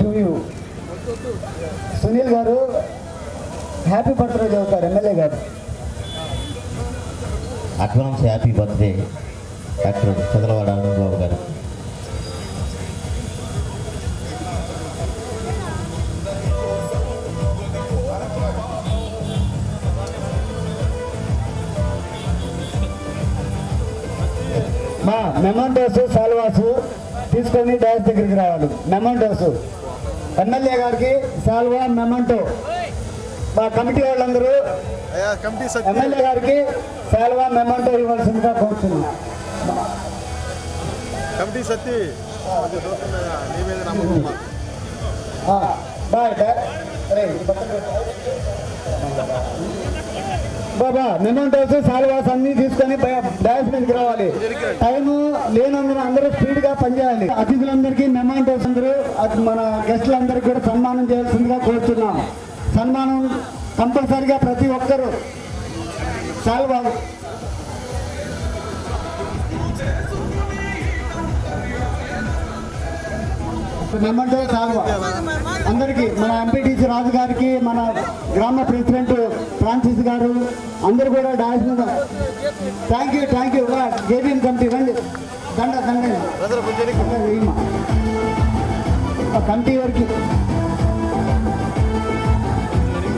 To you Sunil garu happy birthday చదువుతారు MLA garu. Advance happy birthday doctor Chadalavada Anandababu garu. మా mementos సాల్వాసు తీసుకొని dance దగ్గరికి రావాలి. Mementos MLA గారికి సాల్వా మెమంటో మా కమిటీ వాళ్ళందరూ ఎమ్మెల్యే గారికి సాల్వా మెమంటో ఇవ్వాల్సిందిగా కోరుతున్నాం కమిటీ సత్తి. ఆ, బాయ్ బాబా మెమంటోస్ సాల్వాస్ అన్ని తీసుకొని డాన్స్ మీదకి రావాలి. టైం లేనందున అందరూ స్పీడ్గా పనిచేయాలి. అతిథులందరికీ మెమంటోస్ అందరూ మన గెస్టులందరికీ కూడా సన్మానం చేయాల్సిందిగా కోరుతున్నాము సన్మానం కంపల్సరిగా ప్రతి ఒక్కరూ. సాల్వా మెమంటో సాల్వా అందరికీ మన ఎంపీటీసీ రాజు గారికి మన గ్రామ ప్రెసిడెంట్ ఫ్రాన్సిస్ గారు అందరూ కూడా డాన్స్ మీద thank you thank you. JBM committee రండి. దండ దండ. కమిటీ వారికి.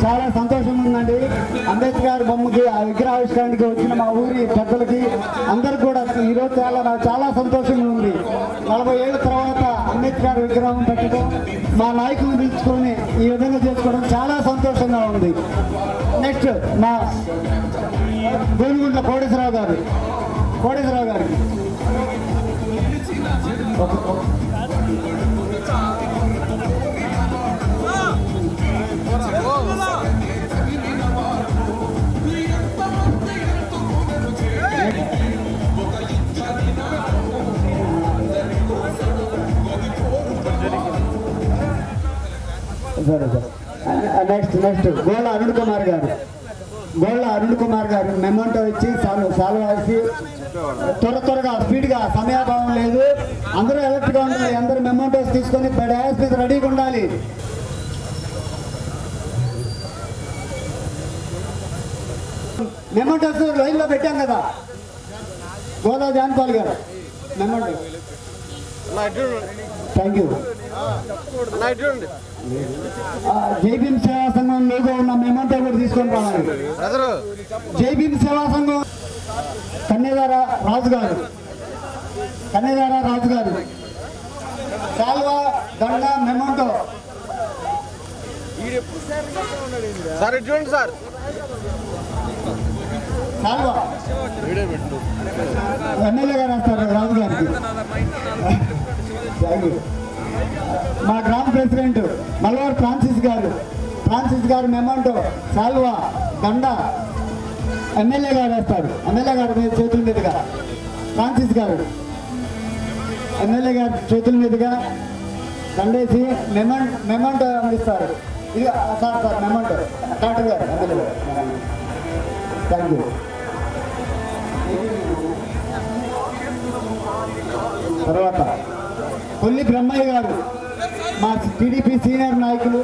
చాలా సంతోషంగా ఉందండి. అంబేద్కర్ బొమ్మకి ఆ విగ్రహావిష్కరణకి వచ్చిన మా ఊరి పెద్దలకి అందరికి కూడా ఈరోజు చాలా నాకు చాలా సంతోషంగా ఉంది. నలభై ఏళ్ళ అంబేద్కర్ విగ్రహం పెట్టడం మా నాయకులు పిలుచుకొని ఈ విధంగా చేసుకోవడం చాలా సంతోషంగా ఉంది నెక్స్ట్ మా గోనుగుంట్ల కోటేశ్వరరావు గారు కోటేశ్వరరావు గారికి ఓకే సరే సరే. నెక్స్ట్ నెక్స్ట్ గోళ్ళ అరుణ్ కుమార్ గారు. గోళ్ళ అరుణ్ కుమార్ గారు మెమంటో ఇచ్చి సాల్వ్ వేసి త్వర త్వరగా స్పీడ్గా సమయాభావం లేదు. అందరూ ఎలర్ట్గా ఉండాలి అందరూ మెమంటోస్ తీసుకొని డయాస్ మీద రెడీగా ఉండాలి. మెమంటోస్ లైన్లో పెట్టాం కదా. గోదా జాన్పాల్ గారు. మెమంటో అన్న ఇటు చూడండి. థ్యాంక్ యూ చూడండి. జైభీం సేవా సంఘం లోగో ఉన్న మెమంటో కూడా తీసుకొని రావాలి. బ్రదరు జైభీం సేవా సంఘం కన్యదార రాజు గారు కన్యదార రాజు గారు కాల్వా దండ మెమంటో సార్ చూడండి సార్. కాల్వా. ఎమ్మెల్యే గారు వస్తారు రాజు గారికి మా గ్రామ ప్రెసిడెంట్ మల్వార్ ఫ్రాన్సిస్ గారు. ఫ్రాన్సిస్ గారు మెమంటో సాల్వా దండ ఎమ్మెల్యే గారు వేస్తారు. ఎమ్మెల్యే గారు మీద చేతుల మీదుగా. ఫ్రాన్సిస్ గారు ఎమ్మెల్యే గారి చేతుల మీదుగా దండేసి మెమం మెమంటో అందిస్తారు. ఇది sir sir memento doctor garu MLA garu. Thank you. తర్వాత కొల్లి బ్రహ్మయ్య టీడీపీ సీనియర్ నాయకులు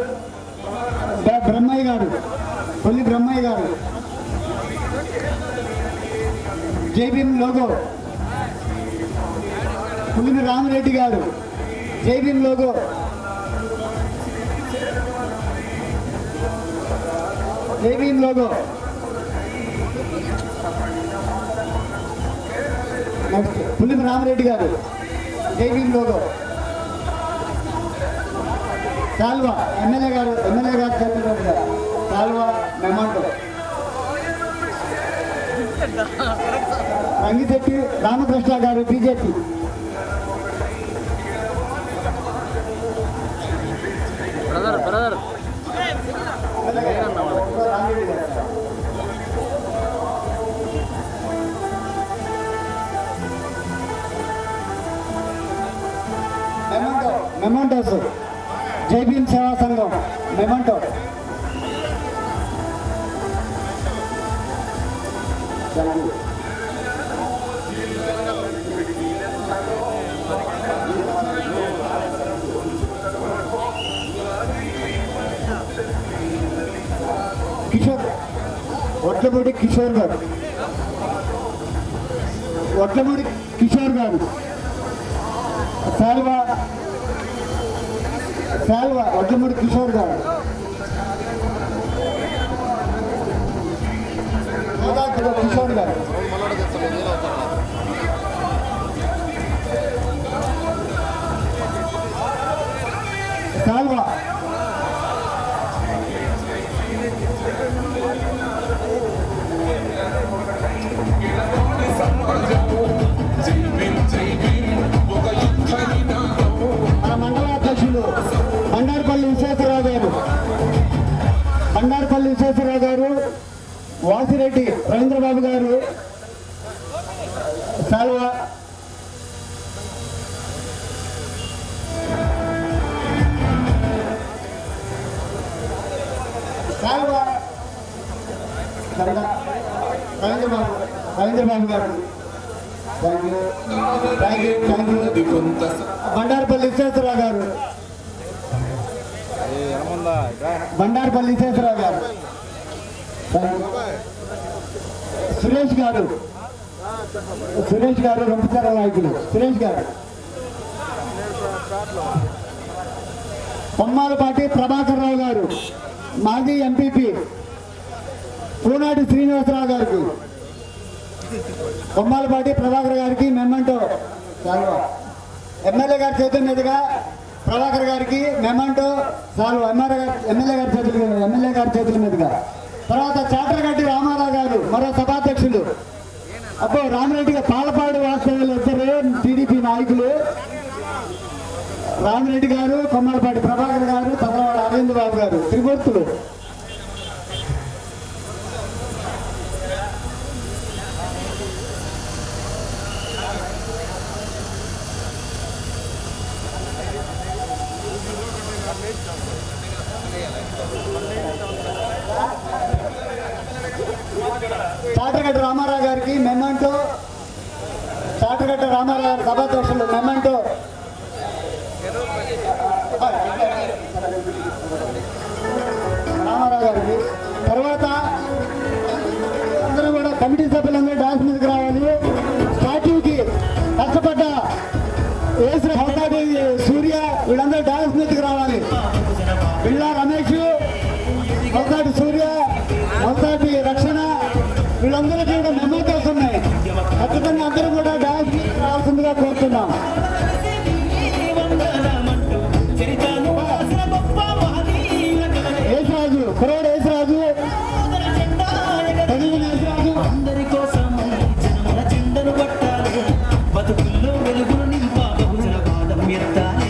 Brahmaiah garu Kolli Brahmayya garu. Jai Bhim logo. Pulimi Ramireddy garu. Jai Bhim logo. Jai Bhim logo. Next Pulimi Ramireddy garu. Jai Bhim logo. Salwa MLA garu MLA garu చేతుల్లో garu Salwa memento Rangishetti Ramakrishna garu BJP. Brother brother memento mementos JBM Seva Sangham memento. Kishore Vadlamudi Kishore గారు. వడ్లమూడి కిషోర్ గారు. సాల్వా சேல்வா வஜ்ஜமூர் கிஷோர் தான் கிஷோர் தான் சால்வா. బండారుపల్లి విశేషరావు గారు. సురేష్ గారు. సురేష్ గారు రంపచార నాయకులు. సురేష్ గారు. పొమ్మాలపాటి ప్రభాకర్ రావు గారు. మాజీ ఎంపీపీ. పూనాటి శ్రీనివాసరావు గారికి. పొమ్మాలపాటి ప్రభాకర్ గారికి మెమ్మంటో. ఎమ్మెల్యే గారి చేతుల ప్రభాకర్ గారికి మెమంటో సాలు ఎమ్మెల్యే ఎమ్మెల్యే గారి చేతుల ఎమ్మెల్యే గారి చేతుల మీదుగా. తర్వాత చాటగడ్డి రామారావు గారు మరో సభాధ్యక్షులు అబ్బో రామిరెడ్డి గారు పాలపాడు వాస్తవ్యులు ఇద్దరు టీడీపీ నాయకులు. రామిరెడ్డి గారు కొమ్మలపాటి ప్రభాకర్ గారు తెలంగాణ సభాధ్యక్షులు మెమెంటో రామారావు గారికి. తర్వాత అందరూ కూడా కమిటీ సభ్యులు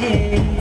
você.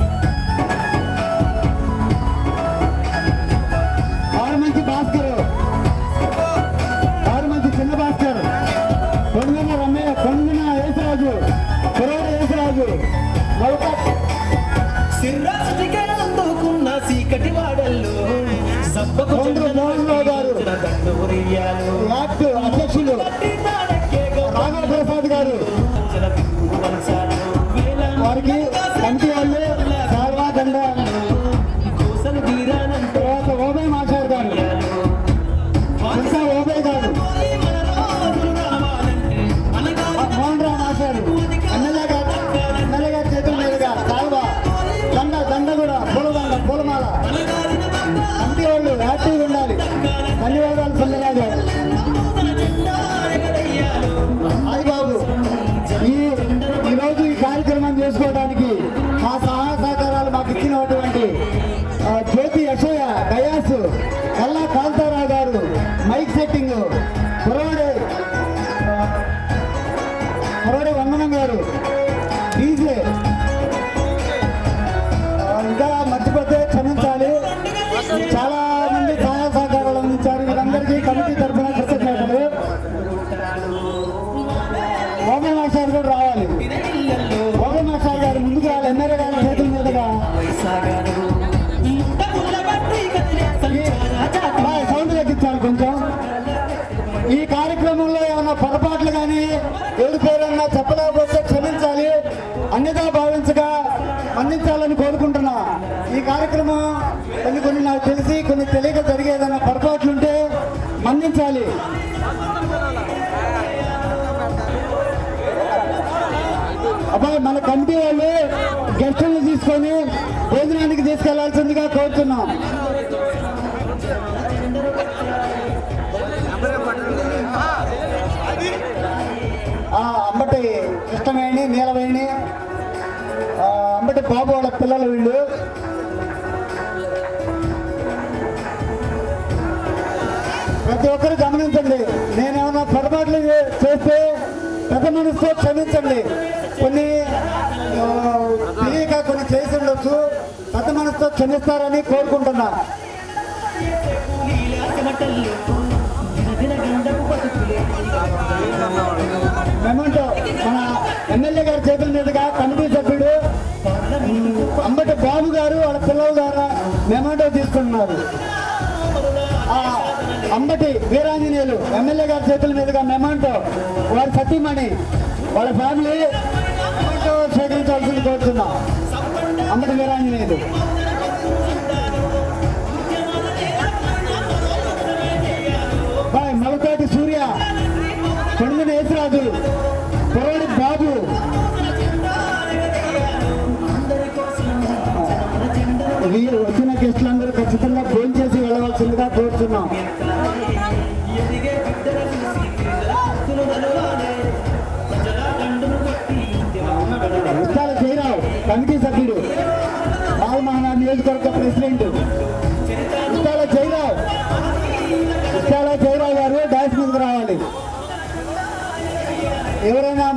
అబ్బాయి మన కమిటీ వాళ్ళు గెస్టులను తీసుకొని భోజనానికి తీసుకెళ్ళాల్సిందిగా కోరుతున్నాం. అంబటి కృష్ణవేణి నీలవేణి అంబటి బాబు వాళ్ళ పిల్లలు వీళ్ళు. ప్రతి ఒక్కరు గమనించండి. నేనేమన్నా పొరపాట్లు చేస్తే పెద్ద మనసుతో క్షమించండి. కొన్ని తెలియక కొన్ని చేసి ఉండొచ్చు. పెద్ద మనసుతో క్షమిస్తారని కోరుకుంటున్నా. లీలాసమటల్లో మన ఎమ్మెల్యే గారి చేతుల మీదుగా కమిటీ సభ్యుడు అంబటి బాబు గారు వాళ్ళ పిల్లల ద్వారా మెమంటో తీసుకుంటున్నారు. ఆ, అంబటి వీరాంజనేయులు ఎమ్మెల్యే గారి చేతుల మీదుగా మెమాంటో వారి సతీమణి వాళ్ళ ఫ్యామిలీ స్వీకరించాల్సింది కోరుతున్నా. అంబటి వీరాంజనేయులు. బాయ్ మలకాటి సూర్య కొండని యేసరాజు పొరవడి బాబు. వీరు వచ్చిన గెస్టులందరూ ఖచ్చితంగా ఫోన్ చేసి వెళ్ళవలసిందిగా కోరుతున్నాం. బాలమహానాడు నియోజకవర్గ ప్రెసిడెంట్ ఇస్తాల జైరావ్. ఇస్తాల జైరావ్ గారు డాన్స్ మీదకి రావాలి. ఎవరైనా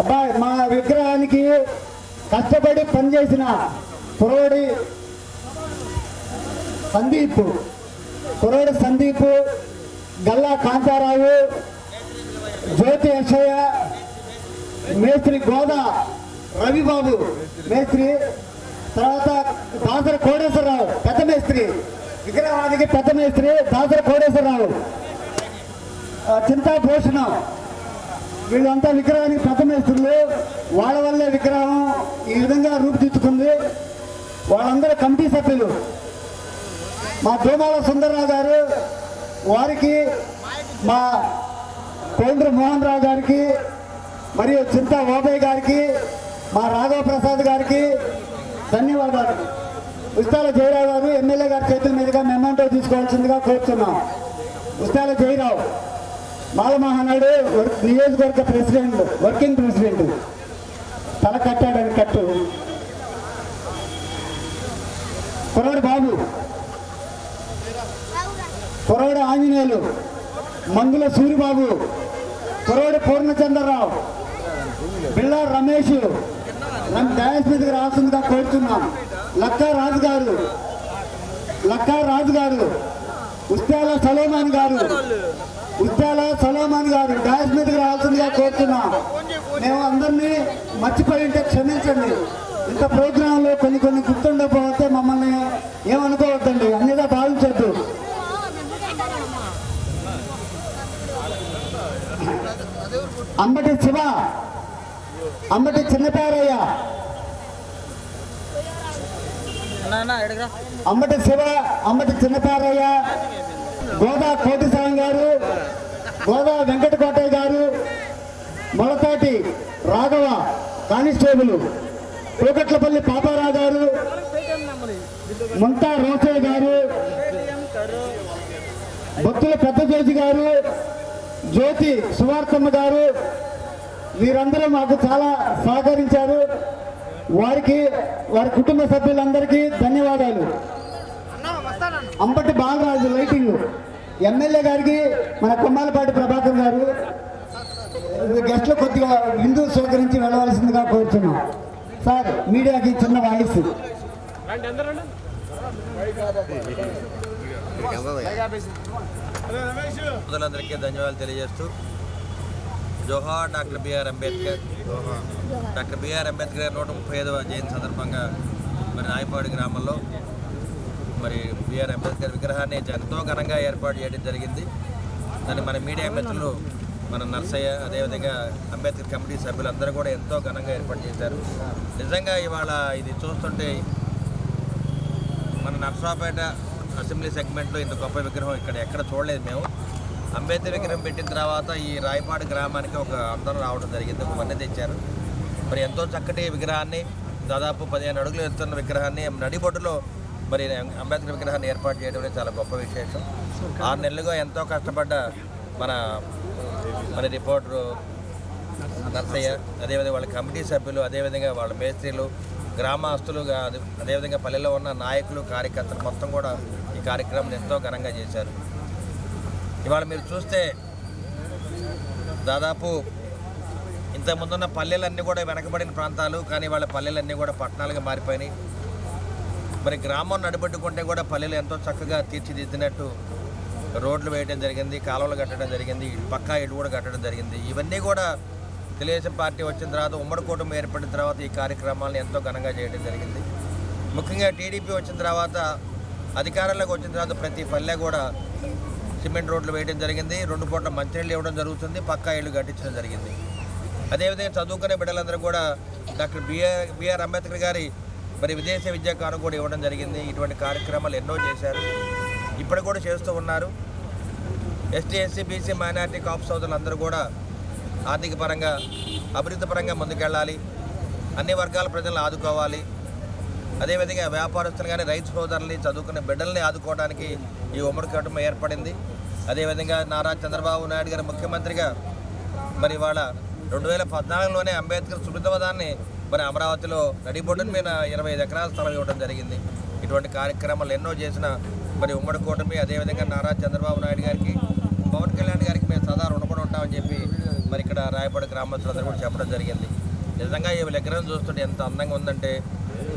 అబ్బాయి మా విగ్రహానికి కష్టపడి పనిచేసిన కురవడి సందీప్. కురవడి సందీప్ గల్లా కాంతారావు జ్యోతి అక్షయ మేస్త్రి గోదా రవిబాబు మేస్త్రి తర్వాత దాసర కోడేశ్వరరావు పెద్ద మేస్త్రి విగ్రహానికి పెద్ద మేస్త్రి దాసర కోడేశ్వరరావు. ఆ, వీళ్ళంతా విగ్రహానికి ప్రథమేస్తులు వాళ్ళ వల్లే విగ్రహం ఈ విధంగా రూపుదిద్దుకుంది. వాళ్ళందరూ కమిటీ సభ్యులు. మా దోమాల సుందరరావు గారు వారికి మా కోండ్రు మోహన్ రావు గారికి మరియు చింతా బాబాయ్ గారికి మా రాఘవ ప్రసాద్ గారికి ధన్యవాదాలు. ఉస్తాల జయరావు గారు ఎమ్మెల్యే గారి చేతుల మీదుగా మెమంటో తీసుకోవాల్సిందిగా కోరుతున్నాం. ఉస్తాల జయరావు బాలమహానాడు నియోజకవర్గ ప్రెసిడెంట్ వర్కింగ్ ప్రెసిడెంట్. తల కట్టాడని కట్టు. కురవాడు బాబు కురవాడు ఆంజనేయులు మందుల సూరిబాబు కురవాడు పూర్ణచంద్రరావు పిల్ల రమేష్ నన్ను డ్యాన్స్ మీదకి రాస్తుందిగా కోరుతున్నాం. లక్కా రాజు గారు లక్కా రాజు గారు ఉస్తాల సలోమాన్ గారు ఉస్తాల సలోమాన్ గారు డాన్స్ మీదకి రావాల్సిందిగా కోరుతున్నాం. మేము అందరినీ మర్చిపోయి ఉంటే క్షమించండి. ఇంత ప్రోగ్రాంలో కొన్ని కొన్ని గుర్తుండకపోతే మమ్మల్ని ఏమనుకోవద్దండి అన్నిగా భావించద్దు. అంబటి శివ అంబటి చిన్నపారయ్య. అంబటి శివ అంబటి చిన్నపారయ్య. గోదా కోటిస్వామి గారు గోదా వెంకట కోటయ్య గారు మొలతాటి రాఘవ కానిస్టేబుల్ కోకట్లపల్లి పాపారావు గారు ముంతా రోసయ్య గారు భక్తుల పెద్ద జోజి గారు జ్యోతి సువార్తమ్మ గారు వీరందరూ మాకు చాలా సహకరించారు. వారికి వారి కుటుంబ సభ్యులందరికీ ధన్యవాదాలు. అంబటి బాలరాజు లైటింగ్. ఎమ్మెల్యే గారికి మన కొమ్మాలపాటి ప్రభాకర్ గారు. గెస్ట్లు కొద్దిగా విందు స్వీకరించి వెళ్ళవలసిందిగా కోరుతున్నాం. సార్ మీడియాకి చిన్న వాయిస్. ప్రజలందరికీ ధన్యవాదాలు తెలియజేస్తూ జోహార్ doctor B R Ambedkar. Doctor B R Ambedkar గారి నూట ముప్పై ఐదవ జయంతి సందర్భంగా మరి నాయపాడు గ్రామంలో మరి బిఆర్ అంబేద్కర్ విగ్రహాన్ని ఎంతో ఘనంగా ఏర్పాటు చేయడం జరిగింది. దాన్ని మన మీడియా మిత్రులు మన నర్సయ్య అదేవిధంగా అంబేద్కర్ కమిటీ సభ్యులందరూ కూడా ఎంతో ఘనంగా ఏర్పాటు చేశారు. నిజంగా ఇవాళ ఇది చూస్తుంటే మన నర్సరావుపేట అసెంబ్లీ సెగ్మెంట్లో ఇంత గొప్ప విగ్రహం ఇక్కడ ఎక్కడ చూడలేదు మేము. అంబేద్కర్ విగ్రహం పెట్టిన తర్వాత ఈ రాయపాడు గ్రామానికి ఒక అందరం రావడం జరిగింది ఒక వన్నె తెచ్చారు. మరి ఎంతో చక్కటి విగ్రహాన్ని దాదాపు పదిహేను అడుగులు ఎత్తున్న విగ్రహాన్ని నడిబొడ్డులో మరి అంబేద్కర్ విగ్రహాన్ని ఏర్పాటు చేయడం అనేది చాలా గొప్ప విశేషం. ఆరు నెలలుగా ఎంతో కష్టపడ్డ మన మన రిపోర్టరు నర్సయ్య అదేవిధంగా వాళ్ళ కమిటీ సభ్యులు అదేవిధంగా వాళ్ళ మేస్త్రీలు గ్రామస్తులు అదే- అదేవిధంగా పల్లెల్లో ఉన్న నాయకులు కార్యకర్తలు మొత్తం కూడా కార్యక్రమం ఎంతో ఘనంగా చేశారు. ఇవాళ మీరు చూస్తే దాదాపు ఇంతకుముందున్న పల్లెలన్నీ కూడా వెనకబడిన ప్రాంతాలు కానీ వాళ్ళ పల్లెలన్నీ కూడా పట్టణాలుగా మారిపోయినాయి. మరి గ్రామం నడిపెట్టుకుంటే కూడా పల్లెలు ఎంతో చక్కగా తీర్చిదిద్దినట్టు రోడ్లు వేయడం జరిగింది కాలువలు కట్టడం జరిగింది పక్కా ఇటు కూడా కట్టడం జరిగింది. ఇవన్నీ కూడా తెలుగుదేశం పార్టీ వచ్చిన తర్వాత ఉమ్మడి కూటమి ఏర్పడిన తర్వాత ఈ కార్యక్రమాలను ఎంతో ఘనంగా చేయడం జరిగింది. ముఖ్యంగా టీడీపీ వచ్చిన తర్వాత అధికారంలోకి వచ్చిన తర్వాత ప్రతి పల్లె కూడా సిమెంట్ రోడ్లు వేయడం జరిగింది. రెండు పూట్ల మంచినీళ్ళు ఇవ్వడం జరుగుతుంది. పక్కా ఇళ్ళు కట్టించడం జరిగింది. అదేవిధంగా చదువుకునే బిడ్డలందరూ కూడా డాక్టర్ బిఆర్ బిఆర్ అంబేద్కర్ గారి మరి విదేశీ విద్యా కాను కూడా ఇవ్వడం జరిగింది. ఇటువంటి కార్యక్రమాలు ఎన్నో చేశారు. ఇప్పుడు కూడా చేస్తూ ఉన్నారు. ST SC BC minority Kapu సోదరులందరూ కూడా ఆర్థిక పరంగా అభివృద్ధి పరంగా ముందుకెళ్ళాలి. అన్ని వర్గాల ప్రజలను ఆదుకోవాలి. అదేవిధంగా వ్యాపారస్తులు కానీ రైతు సోదరుల్ని చదువుకునే బిడ్డల్ని ఆదుకోవడానికి ఈ ఉమ్మడి కుటుంబం ఏర్పడింది. అదేవిధంగా నారా చంద్రబాబు నాయుడు గారు ముఖ్యమంత్రిగా మరి ఇవాళ రెండు వేల పద్నాలుగులోనే అంబేద్కర్ సుమృతవదాన్ని మరి అమరావతిలో నడిబొడ్డున మీద ఇరవై ఐదు ఎకరాల స్థలం ఇవ్వడం జరిగింది. ఇటువంటి కార్యక్రమాలు ఎన్నో చేసిన మరి ఉమ్మడి కూటమి అదేవిధంగా నారా చంద్రబాబు నాయుడు గారికి పవన్ కళ్యాణ్ గారికి మేము సదా రుణపడి ఉంటామని చెప్పి మరి ఇక్కడ రాయపాడు గ్రామస్తులందరూ కూడా చెప్పడం జరిగింది. నిజంగా ఈ విగ్రహం చూస్తుంటే ఎంత అందంగా ఉందంటే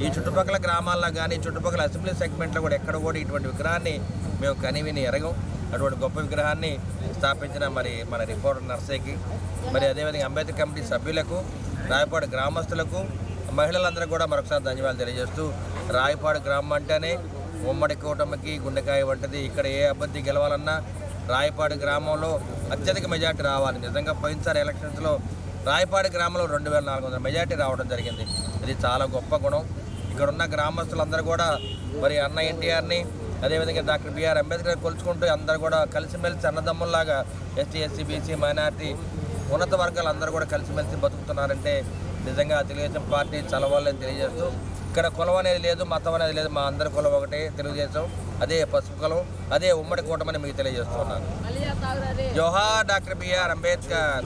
ఈ చుట్టుపక్కల గ్రామాల్లో కానీ చుట్టుపక్కల అసెంబ్లీ సెగ్మెంట్లో కూడా ఎక్కడ కూడా ఇటువంటి విగ్రహాన్ని మేము కనివిని ఎరగం. అటువంటి గొప్ప విగ్రహాన్ని స్థాపించిన మరి మన రిపోర్టర్ నర్సయ్యకి మరి అదేవిధంగా అంబేద్కర్ కమిటీ సభ్యులకు రాయపాడు గ్రామస్తులకు మహిళలందరూ కూడా మరొకసారి ధన్యవాదాలు తెలియజేస్తూ రాయపాడు గ్రామం అంటేనే ఉమ్మడి కూటమికి గుండెకాయ వంటిది. ఇక్కడ ఏ అభ్యర్థి గెలవాలన్నా రాయపాడు గ్రామంలో అత్యధిక మెజార్టీ రావాలి. నిజంగా పోయినసారి ఎలక్షన్స్లో రాయపాడు గ్రామంలో రెండు వేల నాలుగు వందల మెజార్టీ రావడం జరిగింది. ఇది చాలా గొప్ప గుణం. ఇక్కడ ఉన్న గ్రామస్తులందరూ కూడా మరి అన్న ఎన్టీఆర్ని అదేవిధంగా డాక్టర్ బిఆర్ అంబేద్కర్ కొలుచుకుంటూ అందరూ కూడా కలిసిమెలిసి అన్నదమ్ముల్లాగా ఎస్టీ ఎస్సీ బీసీ మైనార్టీ ఉన్నత వర్గాలు అందరూ కూడా కలిసిమెలిసి బతుకుతున్నారంటే నిజంగా తెలుగుదేశం పార్టీ చలవాలని తెలియజేస్తూ ఇక్కడ కులం అనేది లేదు మతం అనేది లేదు మా అందరి కులం ఒకటే తెలుగుదేశం అదే పసుపు కులం అదే ఉమ్మడి కూటమని మీకు తెలియజేస్తున్నాను. జోహార్ డాక్టర్ బిఆర్ అంబేద్కర్.